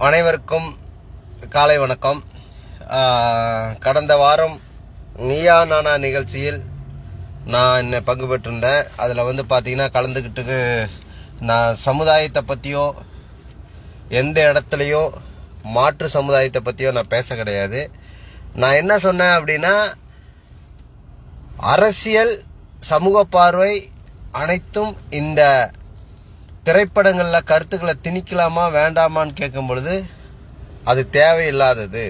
அனைவருக்கும் காலை வணக்கம். கடந்த வாரம் நீயா நானா நிகழ்ச்சியில் நான் என்ன பங்கு பெற்றிருந்தேன். அதில் வந்து பார்த்தீங்கன்னா கலந்துக்கிட்டு நான் சமுதாயத்தை பற்றியோ எந்த இடத்துலையும் மாற்று சமுதாயத்தை பற்றியோ நான் பேச கிடையாது. நான் என்ன சொன்னேன் அப்படின்னா அரசியல் சமூக பார்வை அனைத்தும் இந்த திரைப்படங்களில் கருத்துக்களை திணிக்கலாமா வேண்டாமான்னு கேட்கும் பொழுது அது தேவையில்லாதது.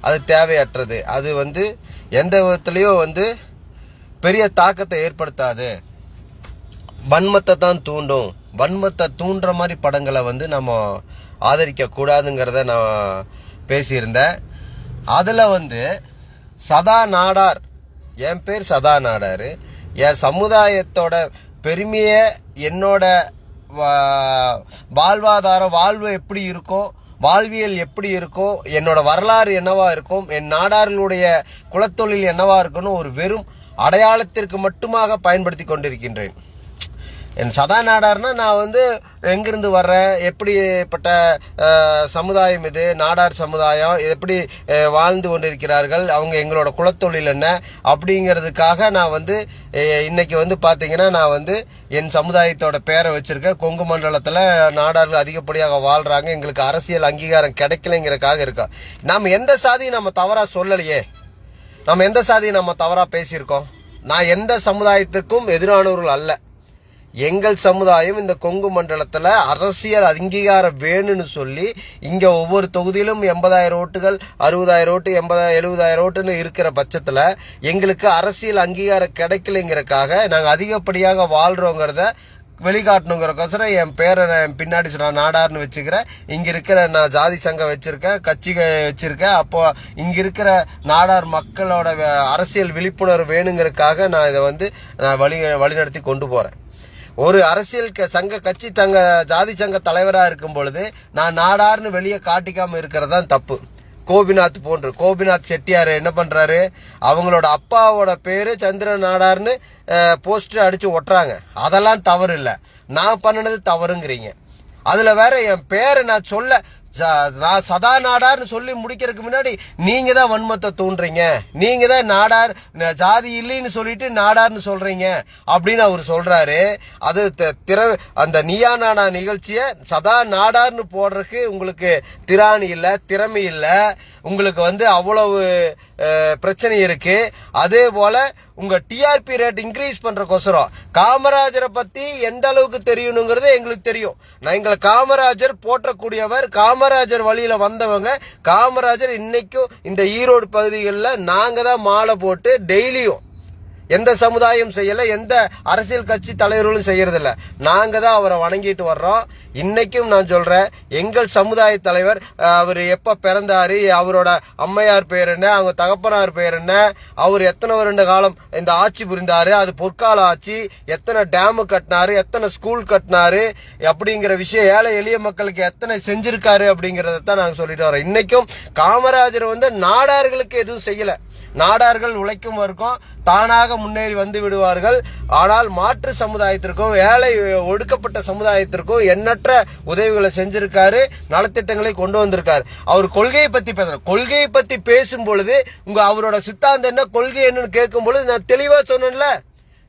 அது தேவையற்றது. அது வந்து எந்த விதத்துலேயும் வந்து பெரிய தாக்கத்தை ஏற்படுத்தாது. வன்மத்தை தான் தூண்டும். வன்மத்தை தூண்டுற மாதிரி படங்களை வந்து நம்ம ஆதரிக்க கூடாதுங்கிறத நான் பேசியிருந்தேன். அதில் வந்து சதா நாடார் என் பேர் சதா நாடார். என் சமுதாயத்தோட பெருமையை என்னோட வாழ்வாதாரம் வாழ்வு எப்படி இருக்கும் வாழ்வியல் எப்படி இருக்கும் என்னோட வரலாறு என்னவா இருக்கும் என் நாடார்களுடைய குலத்தொழில் என்னவா இருக்கும்னு ஒரு வெறும் அடையாளத்திற்கு மட்டுமாக பயன்படுத்தி கொண்டிருக்கின்றேன். என் சதா நாடார்னா நான் வந்து எங்கிருந்து வர்றேன்? எப்படிப்பட்ட சமுதாயம் இது? நாடார் சமுதாயம் எப்படி வாழ்ந்து கொண்டிருக்கிறார்கள்? அவங்க எங்களோட குலத்தொழில் என்ன? அப்படிங்கிறதுக்காக நான் வந்து இன்னைக்கு வந்து பார்த்தீங்கன்னா நான் வந்து என் சமுதாயத்தோட பேரை வச்சுருக்கேன். கொங்கு மண்டலத்தில் நாடார்கள் அதிகப்படியாக வாழ்கிறாங்க எங்களுக்கு அரசியல் அங்கீகாரம் கிடைக்கலைங்கிறதுக்காக இருக்கோம் நாம் எந்த சாதியும் நம்ம தவறாக சொல்லலையே. நம்ம எந்த சாதியை நம்ம தவறாக பேசியிருக்கோம். நான் எந்த சமுதாயத்துக்கும் எதிரானவர்கள் அல்ல. எங்கள் சமுதாயம் இந்த கொங்கு மண்டலத்தில் அரசியல் அங்கீகாரம் வேணும்னு சொல்லி இங்கே ஒவ்வொரு தொகுதியிலும் எண்பதாயிரம் ஓட்டுகள் அறுபதாயிரம் ஓட்டு எண்பதாயிரம் எழுபதாயிரம் ஓட்டுன்னு இருக்கிற பட்சத்தில் எங்களுக்கு அரசியல் அங்கீகாரம் கிடைக்கலைங்கிறக்காக நாங்கள் அதிகப்படியாக வாழ்கிறோங்கிறத வெளிக்காட்டணுங்கிறக்கோசரம் என் பேரை நான் பின்னாடி நான் நாடார்னு வச்சுக்கிறேன் இங்கே இருக்கிற நான் ஜாதி சங்கம் வச்சுருக்கேன் கட்சி வச்சுருக்கேன் அப்போது இங்கே இருக்கிற நாடார் மக்களோட அரசியல் விழிப்புணர்வு வேணுங்கிறதுக்காக நான் இதை வந்து நான் வழி வழிநடத்தி கொண்டு போகிறேன் ஒரு அரசியல் க- சங்க கட்சி சங்க ஜாதி சங்க தலைவராக இருக்கும் பொழுது நான் நாடார்னு வெளியே காட்டிக்காமல் இருக்கிறது தான் தப்பு. கோபிநாத் போன்று கோபிநாத் செட்டியார் என்ன பண்ணுறாரு அவங்களோட அப்பாவோட பேர் சந்திரன் நாடார்னு போஸ்டர் அடித்து ஒட்டுறாங்க. அதெல்லாம் தவறு இல்லை. நான் பண்ணினது தவறுங்கிறீங்க. அதில் வேற என் பேரை நான் சொல்ல நான் சதா நாடார்னு சொல்லி முடிக்கிறதுக்கு முன்னாடி நீங்கள் தான் வன்மத்தை தூண்டுறீங்க. நீங்கள் தான் நாடார் ஜாதி இல்லைன்னு சொல்லிட்டு நாடார்னு சொல்கிறீங்க அப்படின்னு அவர் சொல்கிறாரு அது த- திற அந்த நீயா நாடா நிகழ்ச்சியை சதா நாடார்னு போடுறதுக்கு உங்களுக்கு திராணி இல்லை திறமை இல்லை. உங்களுக்கு வந்து அவ்வளவு பிரச்சனை இருக்குது அதே போல் உங்கள் டிஆர்பி ரேட் இன்க்ரீஸ் பண்ணுறக்கோசரம் காமராஜரை பற்றி எந்த அளவுக்கு தெரியணுங்கிறது எங்களுக்கு தெரியும். நான் எங்களை காமராஜர் போற்றக்கூடியவர் காமராஜர் வழியில வந்தவங்க காமராஜர் இன்னைக்கும் இந்த ஈரோடு பகுதிகளில் நாங்கள் தான் மாலை போட்டு டெய்லியும் எந்த சமுதாயம் செய்யலை எந்த அரசியல் கட்சி தலைவர்களும் செய்யறதில்ல. நாங்கள் தான் அவரை வணங்கிட்டு வர்றோம். இன்னைக்கும் நான் சொல்கிறேன் எங்கள் சமுதாய தலைவர் அவர் எப்போ பிறந்தாரு அவரோட அம்மையார் பேர் என்ன அவங்க தகப்பனார் பேர் என்ன அவர் எத்தனை வருட காலம் இந்த ஆட்சி புரிந்தார் அது பொற்கால ஆட்சி எத்தனை டேமு கட்டினாரு எத்தனை ஸ்கூல் கட்டினாரு அப்படிங்கிற விஷயம் ஏழை எளிய மக்களுக்கு எத்தனை செஞ்சிருக்காரு அப்படிங்கிறத தான் நாங்கள் சொல்லிட்டு வரோம் இன்னைக்கும் காமராஜர் வந்து நாடார்களுக்கு எதுவும் செய்யலை. நாடார்கள் உழைக்கும் வரைக்கும் தானாக முன்னேறி வந்து விடுவார்கள். ஆனால் மாற்று சமுதாயத்திற்கும் ஏழை ஒடுக்கப்பட்ட சமுதாயத்திற்கும் எண்ணற்ற உதவிகளை செஞ்சிருக்காரு நலத்திட்டங்களை கொண்டு வந்திருக்காரு. அவர் கொள்கையை பத்தி பேசுறேன் கொள்கையை பத்தி பேசும் பொழுது உங்க அவரோட சித்தாந்தம் என்ன கொள்கை என்னன்னு கேட்கும் பொழுது நான் தெளிவா சொன்னேன்ல?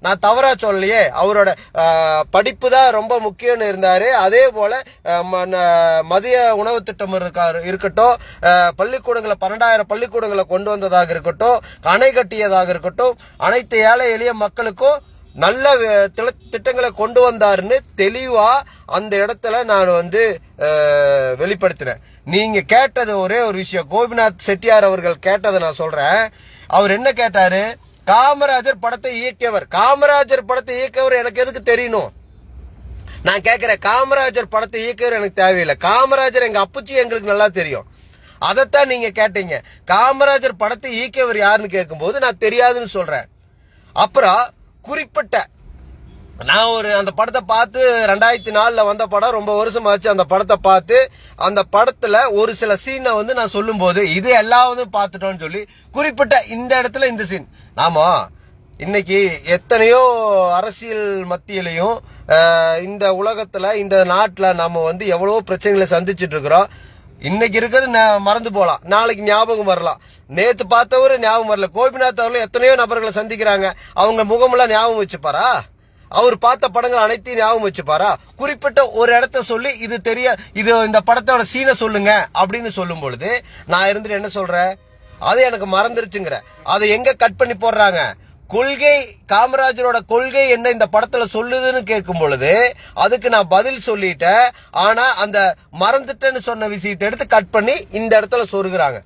நான் தவறா சொல்லலையே அவரோட படிப்பு தான் ரொம்ப முக்கியம்னு இருந்தாரு. அதே போல ம- ந- மதிய உணவு திட்டம் இருக்காரு இருக்கட்டும் பள்ளிக்கூடங்களை பன்னெண்டாயிரம் பள்ளிக்கூடங்களை கொண்டு வந்ததாக இருக்கட்டும் அணை கட்டியதாக இருக்கட்டும் அனைத்து ஏழை எளிய மக்களுக்கும் நல்ல தில- திட்டங்களை கொண்டு வந்தாருன்னு தெளிவா அந்த இடத்துல நான் வந்து வெளிப்படுத்தினேன். நீங்க கேட்டது ஒரே ஒரு விஷயம். கோபிநாத் செட்டியார் அவர்கள் கேட்டதை நான் சொல்றேன். அவர் என்ன கேட்டாரு? காமராஜர் படத்தை இயக்கியவர். காமராஜர் படத்தை இயக்கியவர் எனக்கு எதுக்கு தெரியணும்? நான் கேட்கிறேன் காமராஜர் படத்தை இயக்கியவர் எனக்கு தேவையில்லை. காமராஜர் எங்க அப்புச்சி எங்களுக்கு நல்லா தெரியும். அதைத்தான் நீங்க கேட்டீங்க. காமராஜர் படத்தை இயக்கியவர் யாருன்னு கேட்கும்போது நான் தெரியாதுன்னு சொல்றேன். அப்புறம் குறிப்பிட்ட நான் ஒரு அந்த படத்தை பார்த்து ரெண்டாயிரத்தி நாலில் வந்த படம் ரொம்ப வருஷமாச்சு. அந்த படத்தை பார்த்து அந்த படத்தில் ஒரு சில சீனை வந்து நான் சொல்லும்போது இது எல்லாவதும் பார்த்துட்டோன்னு சொல்லி குறிப்பிட்ட இந்த இடத்துல இந்த சீன் நாம இன்னைக்கு எத்தனையோ அரசியல் மத்தியிலையும் இந்த உலகத்தில் இந்த நாட்டில் நம்ம வந்து எவ்வளவோ பிரச்சனைகளை சந்திச்சுட்டு இருக்கிறோம். இன்னைக்கு இருக்கிறது மறந்து போகலாம். நாளைக்கு ஞாபகம் வரலாம். நேத்து பார்த்தவரு ஞாபகம் வரல. கோபிநாத் அவர்கள் எத்தனையோ நபர்களை சந்திக்கிறாங்க. அவங்க முகமெல்லாம் ஞாபகம் வச்சுப்பாரா? அவர் பார்த்த படங்கள் அனைத்தையும் ஞாபகம் வச்சுப்பாரா? குறிப்பிட்ட ஒரு இடத்த சொல்லி இது தெரிய இது இந்த படத்தோட சீனை சொல்லுங்க அப்படின்னு சொல்லும் பொழுது நான் இருந்துட்டு என்ன சொல்றேன்? அது எனக்கு மறந்துருச்சுங்கிற. அதை எங்க கட் பண்ணி போடுறாங்க? கொள்கை காமராஜரோட கொள்கை என்ன இந்த படத்துல சொல்லுதுன்னு கேட்கும் பொழுது அதுக்கு நான் பதில் சொல்லிட்டேன். ஆனா அந்த மறந்துட்டேன்னு சொன்ன விஷயத்தை எடுத்து கட் பண்ணி இந்த இடத்துல சொருகிறாங்க.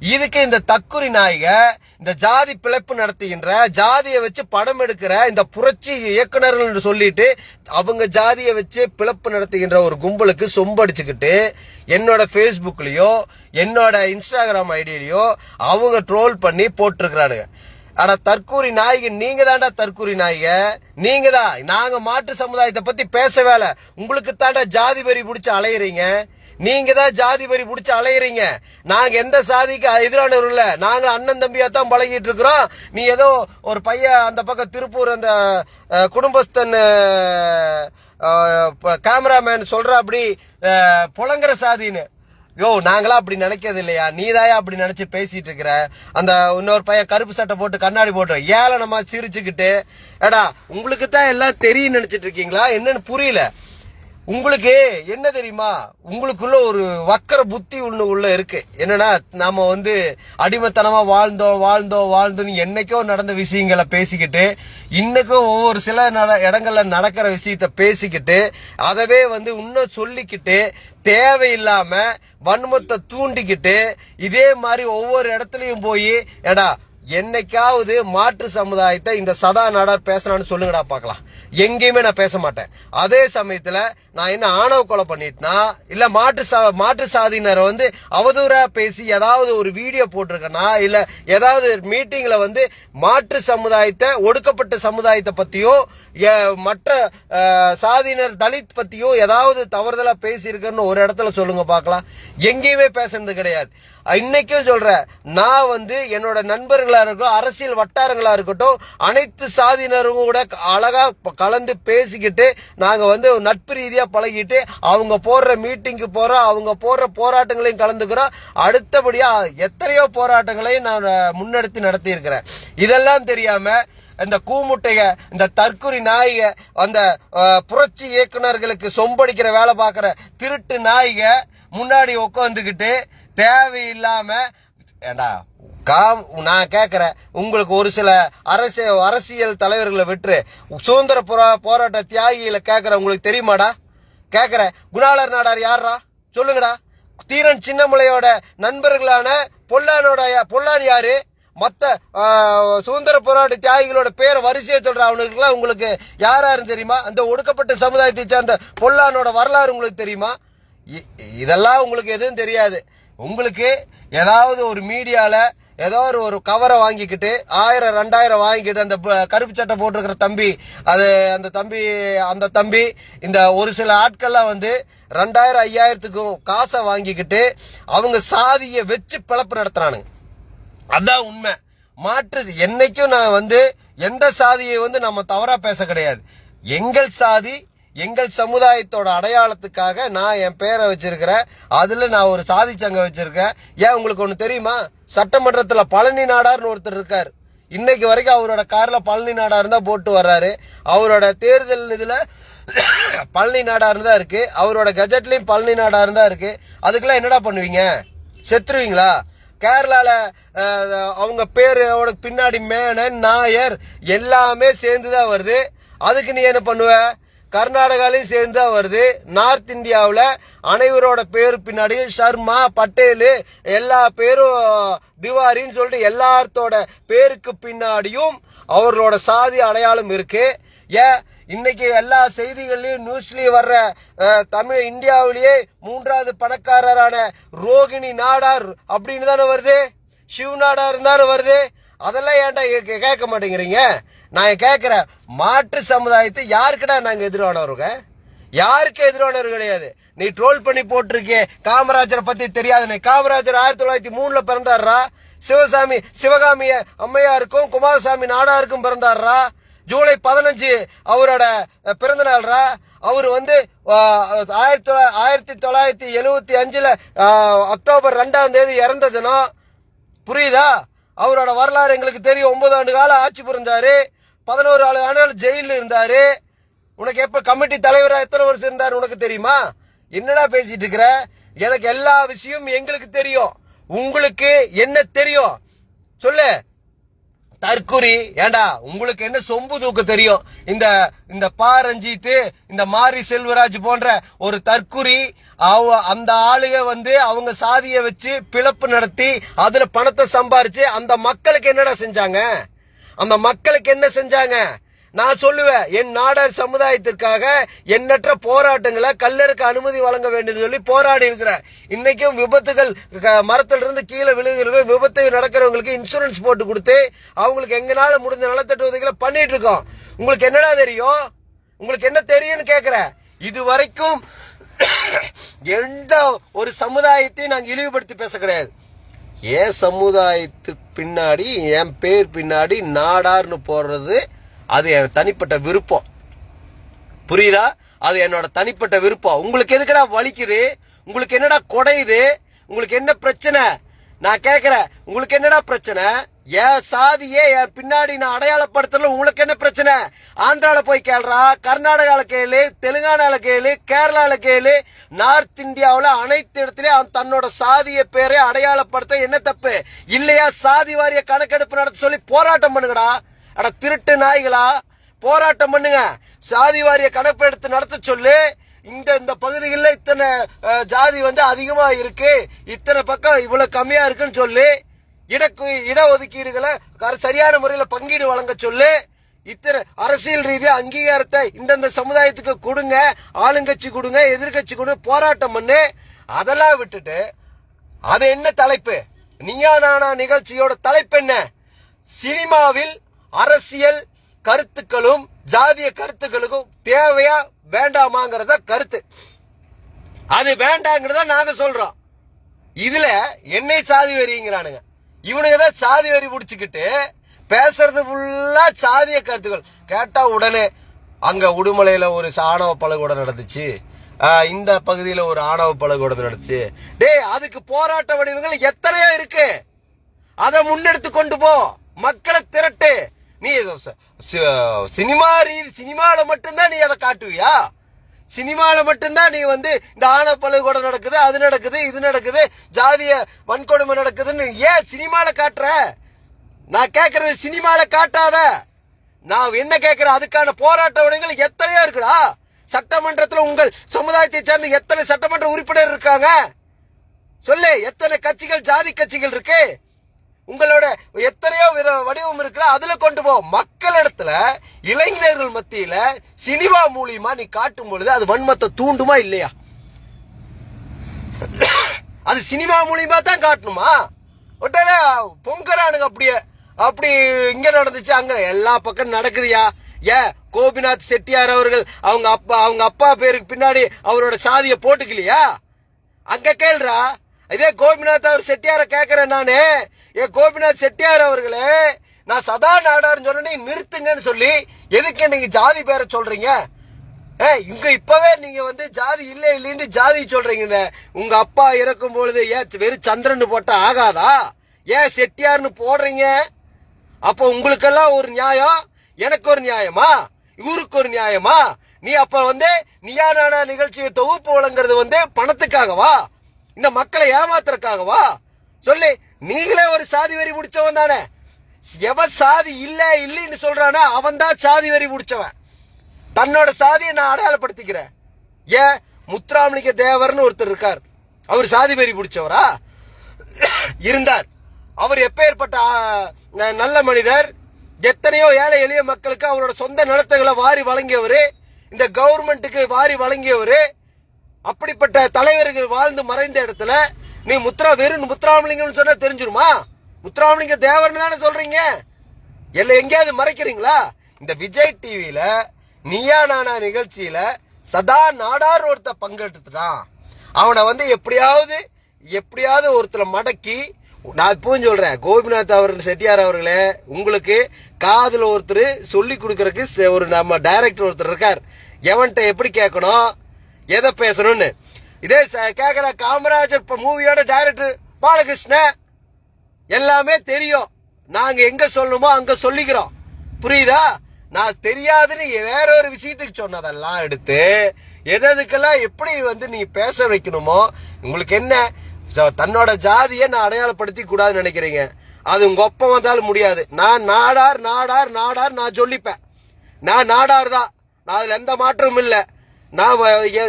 இதுக்கு இந்த தக்குரி நாயக இந்த ஜாதி பிழைப்பு நடத்துகின்ற ஜாதியை வச்சு படம் எடுக்கிற இந்த புரட்சி இயக்குநர்கள் என்று சொல்லிட்டு அவங்க ஜாதியை வச்சு பிழப்பு நடத்துகின்ற ஒரு கும்பலுக்கு சொம்படிச்சுக்கிட்டு என்னோட ஃபேஸ்புக்லேயோ என்னோட இன்ஸ்டாகிராம் ஐடியிலையோ அவங்க ட்ரோல் பண்ணி போட்டிருக்கிறானுங்க. ஆனா தற்கூரி நாயகி நீங்க தாண்டா தற்கூரி நாயக நீங்க தான். நாங்க மாற்று சமுதாயத்தை பத்தி பேச வேலை. உங்களுக்கு தாண்டா ஜாதி வரி பிடிச்சி அலையிறீங்க. நீங்க தான் ஜாதி வரி பிடிச்சி அலையுறீங்க. நாங்க எந்த சாதிக்கு எதிரானவர் இல்ல. நாங்க அண்ணன் தம்பியா தான் பழகிட்டு இருக்கிறோம். நீ ஏதோ ஒரு பையன் அந்த பக்கம் திருப்பூர் அந்த குடும்பஸ்தன் கேமராமேன் சொல்ற அப்படி புலங்குற சாதின்னு. யோ நாங்களாம் அப்படி நினைக்கிறது இல்லையா? நீதாயா அப்படி நினைச்சு பேசிட்டு இருக்கிற? அந்த இன்னொரு பையன் கருப்பு சட்டை போட்டு கண்ணாடி போட்டு நம்ம சிரிச்சுக்கிட்டு ஏடா உங்களுக்கு தான் எல்லாம் தெரியும் நினைச்சிட்டு இருக்கீங்களா? என்னன்னு புரியல. உங்களுக்கு என்ன தெரியுமா? உங்களுக்குள்ள ஒரு வக்கர புத்தி ஒண்ணு உள்ள இருக்கு. என்னன்னா நாம வந்து அடிமைத்தனமா வாழ்ந்தோம் வாழ்ந்தோம் வாழ்ந்தோம் என்னைக்கோ நடந்த விஷயங்களை பேசிக்கிட்டு இன்னைக்கும் ஒவ்வொரு சில நட- இடங்கள்ல நடக்கிற விஷயத்த பேசிக்கிட்டு அதவே வந்து இன்னும் சொல்லிக்கிட்டு தேவையில்லாம வன்மத்தை தூண்டிக்கிட்டு இதே மாதிரி ஒவ்வொரு இடத்துலயும் போய் எடா என்னைக்காவது மாற்று சமுதாயத்தை இந்த சதா நாடார் பேசலான்னு சொல்லுங்கடா பார்க்கலாம் எங்கேயுமே நான் பேச மாட்டேன். அதே சமயத்துல நான் என்ன ஆணவ கொலை பண்ணிட்டேனா? இல்ல மாற்று சா- மாற்று சாதியினரை வந்து அவதூறா பேசி ஏதாவது ஒரு வீடியோ போட்டிருக்கேனா? இல்ல ஏதாவது மீட்டிங்ல வந்து மாற்று சமுதாயத்தை ஒடுக்கப்பட்ட சமுதாயத்தை பத்தியோ மற்ற சாதியினர் தலித் பத்தியோ ஏதாவது தவறுதலா பேசியிருக்கேன்னு ஒரு இடத்துல சொல்லுங்க பார்க்கலாம். எங்கேயுமே பேசுனது கிடையாது. இன்னைக்கும் சொல்றேன் நான் வந்து என்னோட நண்பர்களா இருக்கட்டும் அரசியல் வட்டாரங்களா இருக்கட்டும் அனைத்து சாதியினரும் கூட அழகா கலந்து பேசிக்கிட்டு நாங்க வந்து நட்பு ரீதியா பழகிட்டு அவங்க போடுற மீட்டிங்க்கு போகிறோம் அவங்க போடுற போராட்டங்களையும் கலந்துக்கிறோம். அடுத்தபடியாக எத்தனையோ போராட்டங்களையும் நான் முன்னெடுத்து நடத்தியிருக்கிறேன். இதெல்லாம் தெரியாமல் இந்த கூமுட்டைய இந்த தற்குறி நாயிக அந்த புரட்சி இயக்குனர்களுக்கு சொம்படிக்கிற வேலை பார்க்குற திருட்டு நாயிக முன்னாடி உட்காந்துக்கிட்டு தேவையில்லாமல் ஏண்டா காம் நான் கேட்குறேன் உங்களுக்கு ஒரு சில அரசு அரசியல் தலைவர்களை விட்டு சுதந்திர போராட்ட தியாகிகளை கேட்குற உங்களுக்கு தெரியுமாடா? கேட்குறேன் குணாளர் நாடார் யாரா சொல்லுங்கடா. தீரன் சின்னமலையோட நண்பர்களான பொல்லானோட பொல்லான் யாரு? மற்ற சுதந்திர போராட்ட தியாகிகளோட பேரை வரிசையை சொல்ற. அவனுக்குலாம் உங்களுக்கு யார் யாருன்னு தெரியுமா? அந்த ஒடுக்கப்பட்ட சமுதாயத்தை சார்ந்த பொல்லானோட வரலாறு உங்களுக்கு தெரியுமா? இ- இதெல்லாம் உங்களுக்கு எதுவும் தெரியாது. உங்களுக்கு ஏதாவது ஒரு மீடியாவில் ஏதோ ஒரு ஒரு கவரை வாங்கிக்கிட்டு ஆயிரம் ரெண்டாயிரம் வாங்கிக்கிட்டு அந்த ப- கருப்பு சட்டை போட்டிருக்கிற தம்பி அது அந்த தம்பி அந்த தம்பி இந்த ஒரு சில ஆட்கள்லாம் வந்து ரெண்டாயிரம் ஐயாயிரத்துக்கும் காசை வாங்கிக்கிட்டு அவங்க சாதியை வச்சு பிழப்பு நடத்துறானுங்க. அதான் உண்மை. மாற்று என்னைக்கும் நான் வந்து எந்த சாதியை வந்து நம்ம தவறாக பேச கிடையாது. எங்கள் சாதி எங்கள் சமுதாயத்தோட அடையாளத்துக்காக நான் என் பேரை வச்சிருக்கிறேன் அதுல நான் ஒரு சாதி சங்கம் வச்சிருக்கேன் ஏன் உங்களுக்கு ஒண்ணு தெரியுமா? சட்டமன்றத்துல பழனி நாடார்னு ஒருத்தர் இருக்கார். இன்னைக்கு வரைக்கும் அவரோட கார்ல பழனி நாடார் தான் போட்டு வர்றாரு. அவரோட தேர்தல் இதுல பழனி நாடார் தான் இருக்கு. அவரோட கஜெட்லயும் பழனி நாடார் தான் இருக்கு. அதுக்கெல்லாம் என்னடா பண்ணுவீங்க? செத்துருவீங்களா? கேரளால அவங்க பேரோட பின்னாடி மேனன் நாயர் எல்லாமே சேர்ந்து தான் வருது. அதுக்கு நீ என்ன பண்ணுவ? கர்நாடகாலையும் சேர்ந்து தான் வருது. நார்த் இந்தியாவில் அனைவரோட பேர் பின்னாடியும் சர்மா பட்டேலு எல்லா பேரும் திவாரின்னு சொல்லிட்டு எல்லாத்தோட பேருக்கு பின்னாடியும் அவர்களோட சாதி அடையாளம் இருக்கு. ஏன் இன்னைக்கு எல்லா செய்திகள்லையும் நியூஸ்லயும் வர்ற தமிழ் இந்தியாவிலேயே மூன்றாவது பணக்காரரான ரோகிணி நாடார் அப்படின்னு தானே வருது? சிவ நாடார் தானே வருது. அதெல்லாம் ஏன்டா கே- கேட்க மாட்டேங்கிறீங்க? நான் கேட்குறேன் மாற்று சமுதாயத்தை யாருக்குடா நாங்கள் எதிரானவருங்க யாருக்கு எதிரானவர் கிடையாது? நீ ட்ரோல் பண்ணி போட்டிருக்கே காமராஜரை பற்றி தெரியாதுன்னு. காமராஜர் ஆயிரத்தி தொள்ளாயிரத்தி மூணில் பிறந்தாருடா சிவசாமி சிவகாமிய அம்மையாருக்கும் குமாரசாமி நாடாருக்கும் பிறந்தாருடா ஜூலை பதினஞ்சு அவரோட பிறந்த நாள்ரா? அவர் வந்து ஆயிரத்தி தொள்ளா- ஆயிரத்தி தொள்ளாயிரத்தி எழுவத்தி அஞ்சில் அக்டோபர் ரெண்டாம் தேதி இறந்ததுன்னா புரியுதா? அவரோட வரலாறு எங்களுக்கு தெரியும். ஒன்பது ஆண்டு காலம் ஆட்சி புரிஞ்சாரு. பதினோரு ஆளு ஆண்டுகள் ஜெயிலில் இருந்தாரு. உனக்கு எப்போ கமிட்டி தலைவராக எத்தனை வருஷம் இருந்தார் உனக்கு தெரியுமா? என்னடா பேசிட்டு இருக்கிற? எனக்கு எல்லா விஷயமும் எங்களுக்கு தெரியும். உங்களுக்கு என்ன தெரியும்? சொல்லு. தற்குறி ஏண்டா உங்களுக்கு என்ன சொம்பு தூக்க தெரியும்? இந்த இந்த பா ரஞ்சித் இந்த மாரி செல்வராஜ் போன்ற ஒரு தற்குறி அவ அந்த ஆளுக வந்து அவங்க சாதியை வச்சு பிளப்பு நடத்தி அதுல பணத்தை சம்பாரிச்சு அந்த மக்களுக்கு என்னடா செஞ்சாங்க? அந்த மக்களுக்கு என்ன செஞ்சாங்க? நான் சொல்லுவேன் என் நாடார் சமுதாயத்திற்காக எண்ணற்ற போராட்டங்களை கல்லருக்கு அனுமதி வழங்க வேண்டும் சொல்லி போராடி இருக்கிறேன் இன்னைக்கும் விபத்துகள் க- மரத்துல இருந்து கீழே விழுகிறது விபத்து நடக்கிறவங்களுக்கு இன்சூரன்ஸ் போட்டு கொடுத்து அவங்களுக்கு எங்கனால முடிஞ்ச நலத்தட்டு உதவிகளை பண்ணிட்டு இருக்கோம். உங்களுக்கு என்னடா தெரியும்? உங்களுக்கு என்ன தெரியும்னு கேக்குறேன். இது வரைக்கும் எந்த ஒரு சமுதாயத்தையும் நாங்க இழிவுபடுத்தி பேச கிடையாது. என் சமுதாயத்துக்கு பின்னாடி என் பேர் பின்னாடி நாடார்னு போடுறது அது என் தனிப்பட்ட விருப்பம். புரியுதா? அது என்னோட தனிப்பட்ட விருப்பம். உங்களுக்கு எதுக்குடா வலிக்குது? உங்களுக்கு என்னடா குடையுது? உங்களுக்கு என்ன பிரச்சனை? நான் கேட்குறேன் உங்களுக்கு என்னடா பிரச்சனை? என் சாதியே என் பின்னாடி நான் அடையாளப்படுத்தல உங்களுக்கு என்ன பிரச்சனை? ஆந்திரால போய் கேளுறா கர்நாடகால கேளு தெலுங்கானால கேளு கேரளால கேளு நார்த் இந்தியாவில் அனைத்து இடத்துலயும் அவன் தன்னோட சாதிய பேரை அடையாளப்படுத்த என்ன தப்பு? இல்லையா சாதி வாரிய கணக்கெடுப்பு நடத்த சொல்லி போராட்டம் பண்ணுங்கடா. அட திருட்டு நாய்களா போராட்டம் பண்ணுங்க. சாதி வாரிய கணக்கெடுத்து நடத்த சொல்லு. இந்த இந்த பகுதிகளில் இத்தனை ஜாதி வந்து அதிகமாக இருக்கு. இத்தனை பக்கம் இவ்வளோ கம்மியாக இருக்குன்னு சொல்லி. இடக்கு இட ஒதுக்கீடுகளை சரியான முறையில் பங்கீடு வழங்க சொல்லு. இத்தனை அரசியல் ரீதியா அங்கீகாரத்தை இந்தந்த சமுதாயத்துக்கு கொடுங்க ஆளுங்கட்சி கொடுங்க எதிர்கட்சி கொடுங்க போராட்டம் பண்ணு. அதெல்லாம் விட்டுட்டு அது என்ன தலைப்பு? நீயா நானா நிகழ்ச்சியோட தலைப்பு என்ன? சினிமாவில் அரசியல் கருத்துக்களும் ஜாதிய கருத்துக்களுக்கும் தேவையா வேண்டாமாங்கிறத கருத்து. அது வேண்டாங்கிறத நாங்க சொல்றோம். இதுல என்னை சாதி வரீங்கிறானுங்க இவனுங்க தான் சாதி வரி பிடிச்சிக்கிட்டு பேசுறது ஃபுல்லா சாதிய கருத்துக்கள். கேட்டா உடனே அங்க உடுமலையில ஒரு ஆணவ பழகூடம் நடந்துச்சு. இந்த பகுதியில ஒரு ஆணவ பழகூடம் நடந்துச்சு. டேய் அதுக்கு போராட்ட வடிவங்கள் எத்தனையோ இருக்கு. அதை முன்னெடுத்து கொண்டு போ. மக்களை திரட்டு. நீ சினிமா ரீதி சினிமாவில் மட்டும்தான் நீ அதை காட்டுவியா? சினிமாவில் மட்டும்தான் நீ வந்து இந்த ஆணவ பழுகொடை நடக்குது அது நடக்குது இது நடக்குது ஜாதிய வன்கொடுமை நடக்குதுன்னு ஏன் சினிமாவில் காட்டுற? நான் கேட்கறது சினிமாவில் காட்டாத. நான் என்ன கேக்குறேன்? அதுக்கான போராட்ட உடைகள் எத்தனையோ இருக்குடா. சட்டமன்றத்தில் உங்கள் சமுதாயத்தை சேர்ந்த எத்தனை சட்டமன்ற உறுப்பினர் இருக்காங்க? சொல்லு எத்தனை கட்சிகள் ஜாதி கட்சிகள் இருக்கு? உங்களோட எத்தனையோ வடிவம் இருக்குல்ல அதுல கொண்டு போ. மக்கள் இடத்துல இளைஞர்கள் மத்தியில சினிமா மூலியமா நீ காட்டும் பொழுது அது வன்மத்தை தூண்டுமா இல்லையா? அது சினிமா மூலியமா தான் காட்டணுமா? உடனே பொங்கரானுங்க அப்படியே. அப்படி இங்க நடந்துச்சு அங்க. எல்லா பக்கம் நடக்குதுயா? ஏன் கோபிநாத் செட்டியார் அவர்கள் அவங்க அப்பா அவங்க அப்பா பேருக்கு பின்னாடி அவரோட சாதியை போட்டுக்கலையா? அங்க கேள்றா இதே கோபிநாத் அவர் செட்டியாரை கேட்குறேன் நான். ஏ கோபிநாத் செட்டியார் அவர்களே நான் சதா நாடார்னு சொன்னே நிறுத்துங்கன்னு சொல்லி எதுக்கு நீங்க ஜாதி பேரை சொல்றீங்க? ஏ இங்க இப்பவே நீங்க வந்து ஜாதி இல்லை இல்லைன்னு ஜாதி சொல்றீங்க உங்க அப்பா இறக்கும் பொழுது ஏன் வெறும் சந்திரன் போட்டா ஆகாதா? ஏன் செட்டியார்னு போடுறீங்க? அப்போ உங்களுக்கெல்லாம் ஒரு நியாயம்? எனக்கு ஒரு நியாயமா? இவருக்கு ஒரு நியாயமா? நீ அப்ப வந்து நீயா நிகழ்ச்சியை தொகுப்பு வழங்குறது வந்து பணத்துக்காகவா? இந்த மக்களை ஏமாத்துறக்காகவா சொல்லு நீங்களே ஒரு சாதி வரி முடிச்சவன் தானே. எவன் சாதி இல்ல இல்லைன்னு சொல்றானா அவன் தான் சாதி வரி முடிச்சவன். தன்னோட சாதியை நான் அடையாளப்படுத்திக்கிறேன். ஏன்? முத்துராமலிங்க தேவர்னு ஒருத்தர் இருக்கார். அவர் சாதி வெறி பிடிச்சவரா இருந்தார். அவர் எப்பேற்பட்ட ந- நல்ல மனிதர். எத்தனையோ ஏழை எளிய மக்களுக்கு அவரோட சொந்த நிலத்துகளை வாரி வழங்கியவர். இந்த கவர்மெண்ட்டுக்கு வாரி வழங்கியவர். அப்படிப்பட்ட தலைவர்கள் வாழ்ந்து மறைந்த இடத்துல நீ முத்ரா வெறும் முத்துராமலிங்கம்னு சொன்னா தெரிஞ்சிருமா? முத்துராமலிங்க தேவர்னு தானே சொல்றீங்க. எல்ல எங்கேயாவது மறைக்கிறீங்களா? இந்த விஜய் டிவியில நீயா நானா நிகழ்ச்சியில சதா நாடார் ஒருத்த பங்கெடுத்துட்டான். அவனை வந்து எப்படியாவது எப்படியாவது ஒருத்தரை மடக்கி நான் இப்பவும் சொல்றேன் கோபிநாத் அவர் செட்டியார் அவர்களே உங்களுக்கு காதில் ஒருத்தர் சொல்லி கொடுக்கறதுக்கு ஒரு நம்ம டைரக்டர் ஒருத்தர் இருக்கார். எவன்கிட்ட எப்படி கேட்கணும்? எதை பேசணும்னு? இதே ச- காமராஜர் காமராஜர் மூவியோட டைரக்டர் பாலகிருஷ்ணன் எல்லாமே தெரியும். நாங்கள் எங்கே சொல்லணுமோ அங்கே சொல்லிக்கிறோம். புரியுதா? நான் தெரியாதுன்னு வேற ஒரு விஷயத்துக்கு சொன்னதெல்லாம் எடுத்து எதுக்கெல்லாம் எப்படி வந்து நீ பேச வைக்கணுமோ உங்களுக்கு என்ன? தன்னோட ஜாதியை நான் அடையாளப்படுத்தி கூடாதுன்னு நினைக்கிறீங்க. அது உங்க ஒப்பம் வந்தாலும் முடியாது. நான் நாடார் நாடார் நாடார் நான் சொல்லிப்பேன் நான் நாடார் தான். நான் அதுல எந்த மாற்றமும் இல்லை. நான்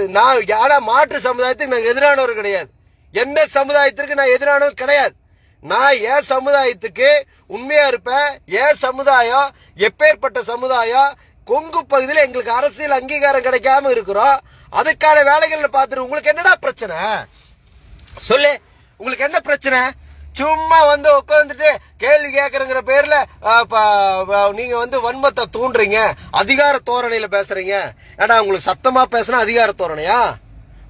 நான் யாரா மாற்று சமுதாயத்துக்கு நான் எதிரானவர் கிடையாது. எந்த சமுதாயத்திற்கு நான் எதிரானவர் கிடையாது. நான் என் சமுதாயத்துக்கு உண்மையா இருப்பேன். என் சமுதாயம் எப்பேற்பட்ட சமுதாயம் கொங்கு பகுதியில் எங்களுக்கு அரசியல் அங்கீகாரம் கிடைக்காம இருக்கிறோம். அதுக்கான வேலைகள் பார்த்துட்டு உங்களுக்கு என்னடா பிரச்சனை? சொல்லு. உங்களுக்கு என்ன பிரச்சனை? சும்மா வந்து உட்காந்துட்டு கேள்வி கேட்கறங்கிற பேர்ல நீங்கள் நீங்க வந்து வன்மத்தை தூண்டுறீங்க அதிகார தோரணையில பேசுறீங்க. ஏன்னா உங்களுக்கு சத்தமா பேசினா அதிகார தோரணையா?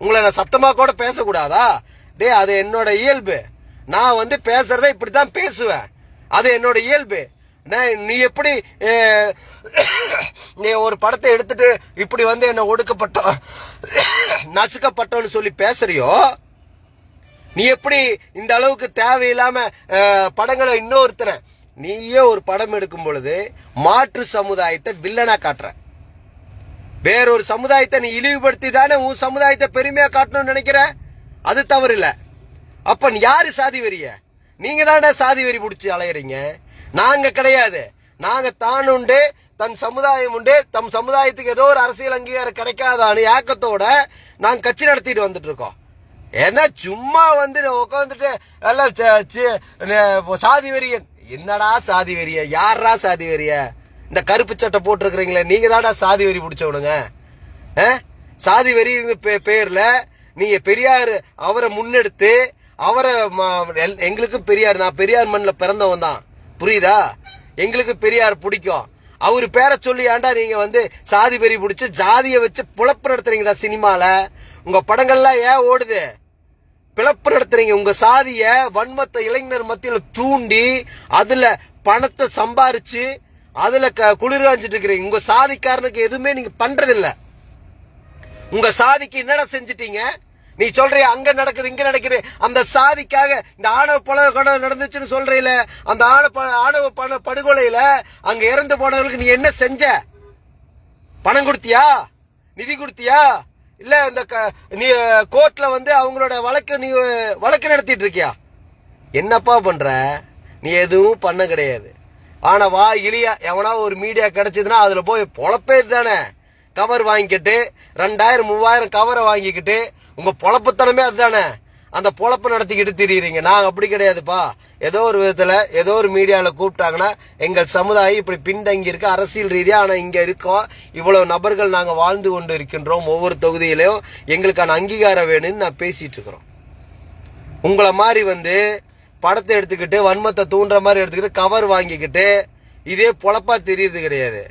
உங்களை நான் சத்தமா கூட பேசக்கூடாதா? டேய் அது என்னோட இயல்பு. நான் வந்து பேசுறத இப்படித்தான் பேசுவேன். அது என்னோட இயல்பு. நான் நீ எப்படி நீ ஒரு படத்தை எடுத்துட்டு இப்படி வந்து என்ன ஒடுக்கப்பட்டோம் நசுக்கப்பட்டோன்னு சொல்லி பேசுறியோ நீ எப்படி இந்த அளவுக்கு தேவையில்லாம படங்களை இன்னொருத்தன நீயே ஒரு படம் எடுக்கும் பொழுது மாற்று சமுதாயத்தை வில்லனா காட்டுற. வேறொரு சமுதாயத்தை நீ இழிவுபடுத்தி தானே உன் சமுதாயத்தை பெருமையா காட்டணும்னு நினைக்கிற? அது தவறு இல்ல அப்ப நீ யாரு சாதி வெறிய? நீங்க தானே சாதி வெறி பிடிச்சி அலையறீங்க. நாங்க கிடையாது. நாங்க தான் உண்டு தன் சமுதாயம் உண்டு தம் சமுதாயத்துக்கு ஏதோ ஒரு அரசியல் அங்கீகாரம் கிடைக்காதான்னு ஏக்கத்தோட நாங்க கட்சி நடத்திட்டு வந்துட்டு இருக்கோம். ஏன்னா சும்மா வந்து உட்காந்துட்டு எல்லாம் ச- சாதி வெறியன் என்னடா சாதி வெறிய? யாரா சாதி வெறிய? இந்த கருப்பு சட்டை போட்டிருக்கிறீங்களே நீங்க தாடா சாதி வெறி பிடிச்சவனுங்க. ஆ? சாதி வெறி பேர்ல நீங்க பெரியார் அவரை முன்னெடுத்து அவரை எங்களுக்கும் எல்- பெரியார் நான் பெரியார் மண்ணில் பிறந்தவன் தான் புரியுதா? எங்களுக்கு பெரியார் பிடிக்கும். அவர் பேரை சொல்லி ஏன்டா நீங்க வந்து சாதி பெறி பிடிச்சி ஜாதியை வச்சு பிழப்பு நடத்துறீங்கடா சினிமால? உங்க படங்கள்லாம் ஏன் ஓடுது? பிளப்பு நடத்துறீங்க. உங்க சாதிய வன்மத்தை இளைஞர் மத்தியில் தூண்டி அதுல பணத்தை சம்பாரிச்சு அதுல க- குளிர் இருக்கிறீங்க. உங்க சாதிக்காரனுக்கு எதுவுமே நீங்க பண்ணுறதில்ல உங்க சாதிக்கு என்னடா செஞ்சிட்டீங்க? நீ சொல்றிய அங்க நடக்குது இங்க நடக்குது. அந்த சாதிக்காக இந்த ஆணவ பல கொலை நடந்துச்சுன்னு சொல்றீல அந்த ஆணவ ஆணவ பண படுகொலையில அங்க இறந்து போனவர்களுக்கு நீ என்ன செஞ்ச? பணம் கொடுத்தியா? நிதி கொடுத்தியா? இல்ல இந்த க- நீ கோர்ட்ல வந்து அவங்களோட வழக்கு நீ வழக்கு நடத்திட்டு இருக்கியா? என்னப்பா பண்ற? நீ எதுவும் பண்ண கிடையாது. ஆனா வா இலியா எவனா ஒரு மீடியா கிடைச்சதுன்னா அதுல போய் பொழப்பே தானே கவர் வாங்கிக்கிட்டு ரெண்டாயிரம் மூவாயிரம் கவரை வாங்கிக்கிட்டு உங்க பொழப்புத்தனமே அதுதானே. அந்த பொழப்பு நடத்திக்கிட்டு திரியுறீங்க. நாங்க அப்படி கிடையாதுப்பா. ஏதோ ஒரு விதத்துல ஏதோ ஒரு மீடியாவில் கூப்பிட்டாங்கன்னா எங்கள் சமுதாயம் இப்படி பின்தங்கி இருக்கு. அரசியல் ரீதியா ஆனா இங்க இருக்கோம் இவ்வளவு நபர்கள் நாங்க வாழ்ந்து கொண்டு இருக்கின்றோம் ஒவ்வொரு தொகுதியிலையும் எங்களுக்கான அங்கீகாரம் வேணும்னு நான் பேசிட்டு இருக்கிறோம். உங்களை மாதிரி வந்து படத்தை எடுத்துக்கிட்டு வன்மத்தை தூண்டுற மாதிரி எடுத்துக்கிட்டு கவர் வாங்கிக்கிட்டு இதே பொழப்பா தெரியுது கிடையாது.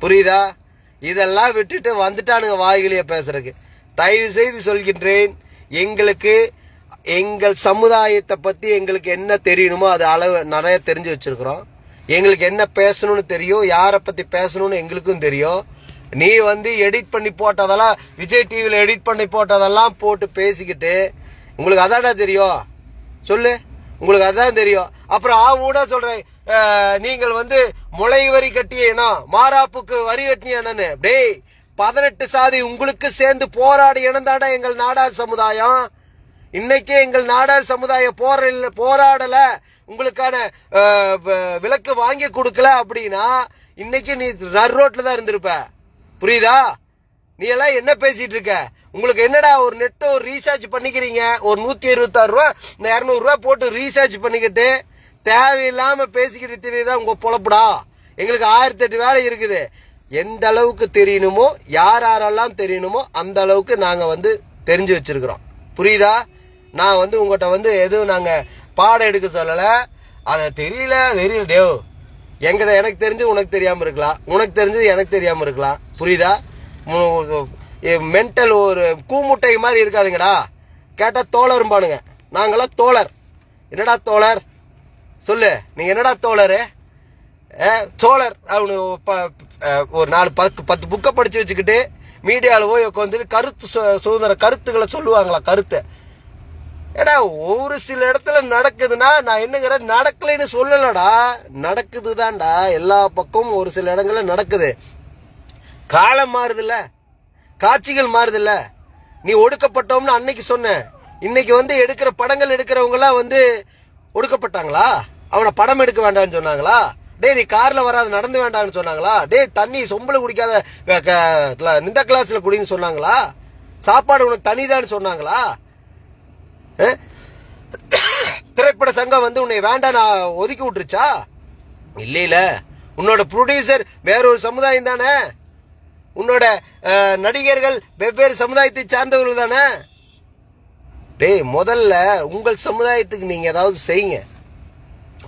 புரியுதா? இதெல்லாம் விட்டுட்டு வந்துட்டானுங்க வாய்களையே பேசுறதுக்கு. தயவு செய்து சொல்கின்றேன் எங்களுக்கு எங்கள் சமுதாயத்தை பற்றி எங்களுக்கு என்ன தெரியணுமோ அது அளவு நிறைய தெரிஞ்சு வச்சிருக்கிறோம். எங்களுக்கு என்ன பேசணும்னு தெரியும் யாரை பற்றி பேசணும்னு எங்களுக்கும் தெரியும். நீ வந்து எடிட் பண்ணி போட்டதெல்லாம் விஜய் டிவியில் எடிட் பண்ணி போட்டதெல்லாம் போட்டு பேசிக்கிட்டு உங்களுக்கு அதாடா தெரியும்? சொல்லு. உங்களுக்கு அதான் தெரியும். அப்புறம் ஆ கூட நீங்கள் வந்து முளை வரி கட்டிய இனம் மாறாப்புக்கு வரி கட்டினியா இனம்னு. டேய் பதினெட்டு சாதி உங்களுக்கு சேர்ந்து போராடி இனந்தாடா எங்கள் நாடார் சமுதாயம். இன்னைக்கு எங்கள் நாடார் சமுதாயம் போராடல போராடல உங்களுக்கான வ- விலக்கு வாங்கி கொடுக்கல அப்படின்னா இன்னைக்கு நீ நர்ரோட்ல தான் இருந்திருப்ப. புரியுதா? நீ எல்லாம் என்ன பேசிட்டு இருக்க? உங்களுக்கு என்னடா ஒரு நெட்டை ஒரு ரீசார்ஜ் பண்ணிக்கிறீங்க? ஒரு நூத்தி இருபத்தாறு ரூபா இந்த இரநூறுவா போட்டு ரீசார்ஜ் பண்ணிக்கிட்டு தேவையில்லாம பேசிக்கிட்டு தெரியுதா உங்க பொழப்புடா. எங்களுக்கு ஆயிரத்தி எட்டு வேலை இருக்குது. எந்த அளவுக்கு தெரியணுமோ யார் யாரெல்லாம் தெரியணுமோ அந்த அளவுக்கு நாங்கள் வந்து தெரிஞ்சு வச்சிருக்கிறோம். புரியுதா? நான் வந்து உங்கள்கிட்ட வந்து எதுவும் நாங்கள் பாடம் எடுக்க சொல்லலை. அதை தெரியல தெரியல. டேவ் எங்கிட்ட எனக்கு தெரிஞ்சு உனக்கு தெரியாமல் இருக்கலாம். உனக்கு தெரிஞ்சது எனக்கு தெரியாமல் இருக்கலாம். புரியுதா? மென்டல் ஒரு கூமுட்டை மாதிரி இருக்காதுங்கடா. கேட்டால் தோழரும்பானுங்க நாங்களாம் தோழர். என்னடா தோழர்? சொல்லு. நீங்கள் என்னடா தோழர்? சோழர் அவனு ப- ஒரு நாலு பத்து பத்து புக்கை படித்து வச்சுக்கிட்டு மீடியாவில் போய் உட்காந்து கருத்து சு- சுதந்திர கருத்துக்களை சொல்லுவாங்களா கருத்தை. ஏடா ஒரு சில இடத்துல நடக்குதுன்னா நான் என்னங்கிற நடக்கலைன்னு சொல்லலடா. நடக்குதுதான்டா எல்லா பக்கமும் ஒரு சில இடங்கள்ல நடக்குது. காலம் மாறுதில்ல. காட்சிகள் மாறுதுல்ல. நீ ஒடுக்கப்பட்டோம்னு அன்னைக்கு சொன்ன இன்னைக்கு வந்து எடுக்கிற படங்கள் எடுக்கிறவங்களாம் வந்து ஒடுக்கப்பட்டாங்களா? அவனை படம் எடுக்க வேண்டாம்னு சொன்னாங்களா? டேய் நீ கார்ல வராது நடந்து வேண்டாம்னு சொன்னாங்களா? டேய் தண்ணி சொம்பளை குடிக்காத க- இந்த கிளாஸ்ல குடின்னு சொன்னாங்களா? சாப்பாடு உனக்கு தண்ணிதான்னு சொன்னாங்களா? திரைப்பட சங்கம் வந்து உன்னை வேண்டாம் நான் ஒதுக்கி விட்டுருச்சா? இல்லையில உன்னோட ப்ரொடியூசர் வேறொரு சமுதாயம் தானே? உன்னோட நடிகர்கள் வெவ்வேறு சமுதாயத்தை சார்ந்தவர்கள் தானே? டேய் முதல்ல உங்கள் சமுதாயத்துக்கு நீங்கள் ஏதாவது செய்யுங்க.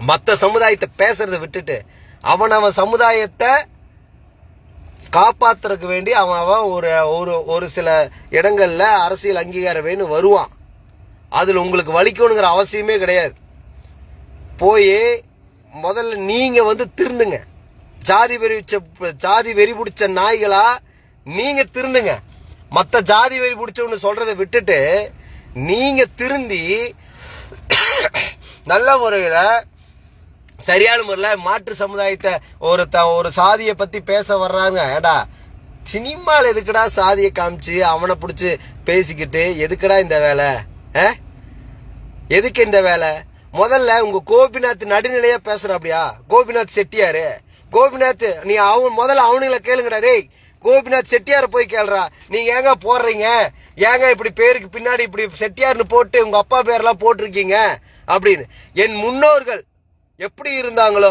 மற்ற சமுதாயத்தை பேசுறத விட்டுட்டு அவன் அவன் சமுதாயத்தை காப்பாத்துறதுக்கு வேண்டி அவன் அவன் ஒரு ஒரு ஒரு சில இடங்களில் அரசியல் அங்கீகாரம் வேணும் வருவான். அதில் உங்களுக்கு வலிக்கணுங்கிற அவசியமே கிடையாது. போய் முதல்ல நீங்கள் வந்து திருந்துங்க. ஜாதி வெறி ஜாதி வெறி பிடிச்ச நாய்களா நீங்கள் திருந்துங்க. மற்ற ஜாதி வெறி பிடிச்சவனு சொல்கிறத விட்டுட்டு நீங்கள் திருந்தி நல்ல முறையில் சரியான முறையில் மாற்று சமுதாயத்தை ஒரு த ஒரு சாதியை பற்றி பேச வர்றாங்க. ஏடா சினிமாவில் எதுக்குடா சாதியை காமிச்சு அவனை பிடிச்சி பேசிக்கிட்டு எதுக்குடா இந்த வேலை? ஆ? எதுக்கு இந்த வேலை? முதல்ல உங்கள் கோபிநாத் நடுநிலையாக பேசுகிற அப்படியா கோபிநாத் செட்டியார். கோபிநாத் நீ அவன் முதல்ல அவனுங்களை கேளுங்கடா. டேய் கோபிநாத் செட்டியார போய் கேளுறா நீங்க ஏங்க போடுறீங்க? ஏங்க இப்படி பேருக்கு பின்னாடி இப்படி செட்டியார்னு போட்டு உங்க அப்பா பேர்லாம் போட்டிருக்கீங்க? அப்படின்னு. என் முன்னோர்கள் எப்படி இருந்தாங்களோ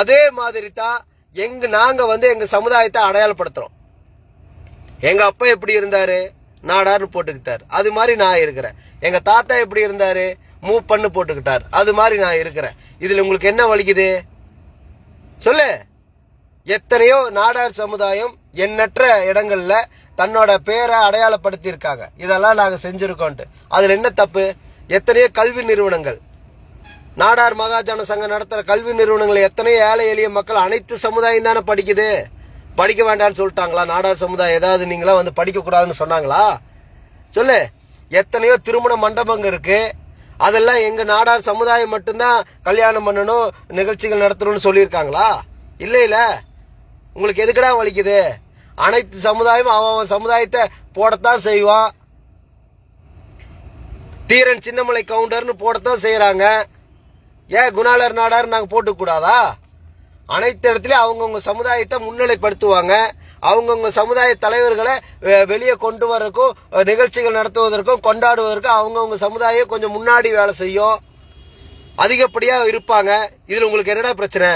அதே மாதிரி தான் எங்க நாங்க வந்து எங்க சமுதாயத்தை அடையாளப்படுத்துறோம். எங்க அப்பா எப்படி இருந்தாரு? நாடார்னு போட்டுக்கிட்டார். அது மாதிரி நான் இருக்கிறேன். எங்க தாத்தா எப்படி இருந்தாரு? மூ பண்ணு போட்டுக்கிட்டார். அது மாதிரி நான் இருக்கிறேன். இதுல உங்களுக்கு என்ன வலிக்குது? சொல்லு. எத்தனையோ நாடார் சமுதாயம் எண்ணற்ற இடங்கள்ல தன்னோட பேரை அடையாளப்படுத்தி இருக்காங்க இதெல்லாம் நாங்க செஞ்சிருக்கோம்ட்டு அதுல என்ன தப்பு? எத்தனையோ கல்வி நிறுவனங்கள் நாடார் மகாஜன சங்கம் நடத்துகிற கல்வி நிறுவனங்கள் எத்தனையோ ஏழை எளிய மக்கள் அனைத்து சமுதாயம் தானே படிக்குது? படிக்க வேண்டாம்னு சொல்லிட்டாங்களா? நாடார் சமுதாயம் ஏதாவது நீங்களாம் வந்து படிக்கக்கூடாதுன்னு சொன்னாங்களா? சொல்லு. எத்தனையோ திருமண மண்டபங்க இருக்குது அதெல்லாம் எங்கள் நாடார் சமுதாயம் மட்டும்தான் கல்யாணம் பண்ணணும் நிகழ்ச்சிகள் நடத்தணும்னு சொல்லியிருக்காங்களா? இல்லை இல்லை. உங்களுக்கு எதுக்குடா வலிக்குது? அனைத்து சமுதாயமும் அவன் அவன் சமுதாயத்தை போடத்தான் செய்வான். தீரன் சின்னமலை கவுண்டர்னு போடத்தான் செய்கிறாங்க ஏன் குணாளர் நாடார் நாங்கள் போட்டுக்கூடாதா? அனைத்து இடத்துலையும் அவங்கவுங்க சமுதாயத்தை முன்னிலைப்படுத்துவாங்க. அவங்கவுங்க சமுதாய தலைவர்களை வெளியே கொண்டு வரக்கும் நிகழ்ச்சிகள் நடத்துவதற்கும் கொண்டாடுவதற்கும் அவங்கவுங்க சமுதாயம் கொஞ்சம் முன்னாடி வேலை செய்யும். அதிகப்படியாக இருப்பாங்க. இதில் உங்களுக்கு என்னடா பிரச்சனை?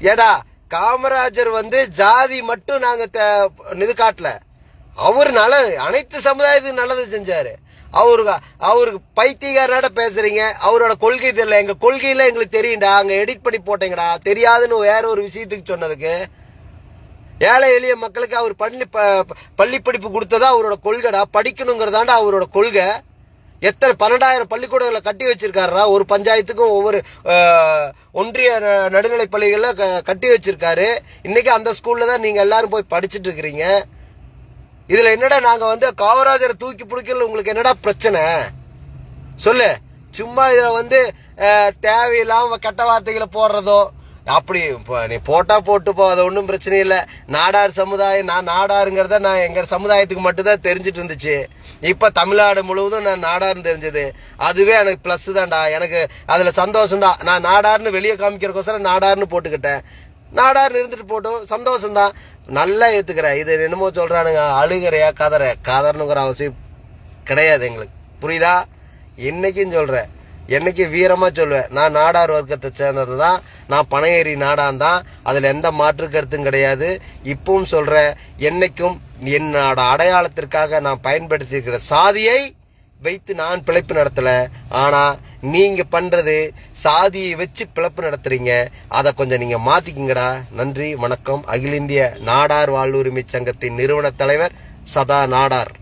ஏடா காமராஜர் வந்து ஜாதி மட்டும் நாங்கள் த- இது காட்டல அவர் நல்ல அனைத்து சமுதாயத்துக்கும் நல்லது செஞ்சாரு. அவருக்கு அவருக்கு பைத்தியக்காரனாட பேசுறீங்க. அவரோட கொள்கை தெரியல. எங்க கொள்கையில எங்களுக்கு தெரியும்டா. அங்க எடிட் பண்ணி போட்டீங்கடா. தெரியாதுன்னு வேற ஒரு விஷயத்துக்கு சொன்னதுக்கு ஏழை எளிய மக்களுக்கு அவர் பள்ளி ப- பள்ளி படிப்பு கொடுத்ததா அவரோட கொள்கைடா. படிக்கணுங்கிறதாண்டா அவரோட கொள்கை. எத்தனை பன்னெண்டாயிரம் பள்ளிக்கூடங்களை கட்டி வச்சிருக்காருடா. ஒரு பஞ்சாயத்துக்கும் ஒவ்வொரு ஒன்றிய ந- பள்ளிகளில் க- கட்டி வச்சிருக்காரு. இன்னைக்கு அந்த ஸ்கூல்ல தான் நீங்க எல்லாரும் போய் படிச்சுட்டு இருக்கிறீங்க. இதுல என்னடா நாங்க வந்து காமராஜரை தூக்கி பிடிக்கல உங்களுக்கு என்னடா பிரச்சனை? சொல்லு. சும்மா இதுல வந்து தேவையில்லாம கெட்ட வார்த்தைகளை போடுறதோ அப்படி இப்போ நீ போட்டா போட்டு போ அது ஒன்றும் பிரச்சனை இல்லை. நாடார் சமுதாயம் நான் நாடாருங்கிறத நான் எங்கள் சமுதாயத்துக்கு மட்டும்தான் தெரிஞ்சிட்டு இருந்துச்சு. இப்போ தமிழ்நாடு முழுவதும் நான் நாடார்னு தெரிஞ்சது. அதுவே எனக்கு ப்ளஸ் தான்டா. எனக்கு அதில் சந்தோஷம் தான் நான் நாடார்னு வெளியே காமிக்கிறக்கோசரம் நாடார்னு போட்டுக்கிட்டேன். நாடார் இருந்துட்டு போட்டோம். சந்தோஷம்தான். நல்லா ஏற்றுக்கிறேன் இது என்னமோ சொல்கிறானுங்க அழுகிறையா கதற. கதறணுங்கிற அவசியம் கிடையாது எங்களுக்கு. புரியுதா? என்னைக்கும் சொல்கிறேன் என்னைக்கு வீரமாக சொல்லுவேன் நான் நாடார் வர்க்கத்தை சேர்ந்தது தான் நான் பனையேறி நாடான் தான் அதில் எந்த மாற்று கருத்தும் கிடையாது. இப்பவும் சொல்கிறேன் என்னைக்கும் என்னோட அடையாளத்திற்காக நான் பயன்படுத்தியிருக்கிற சாதியை வைத்து நான் பிழைப்பு நடத்தல. ஆனா நீங்க பண்றது சாதியை வச்சு பிழைப்பு நடத்துறீங்க. அதை கொஞ்சம் நீங்க மாத்திக்கிங்கடா. நன்றி வணக்கம். அகில இந்திய நாடார் வாழ்வுரிமை சங்கத்தின் நிறுவன தலைவர் சதா நாடார்.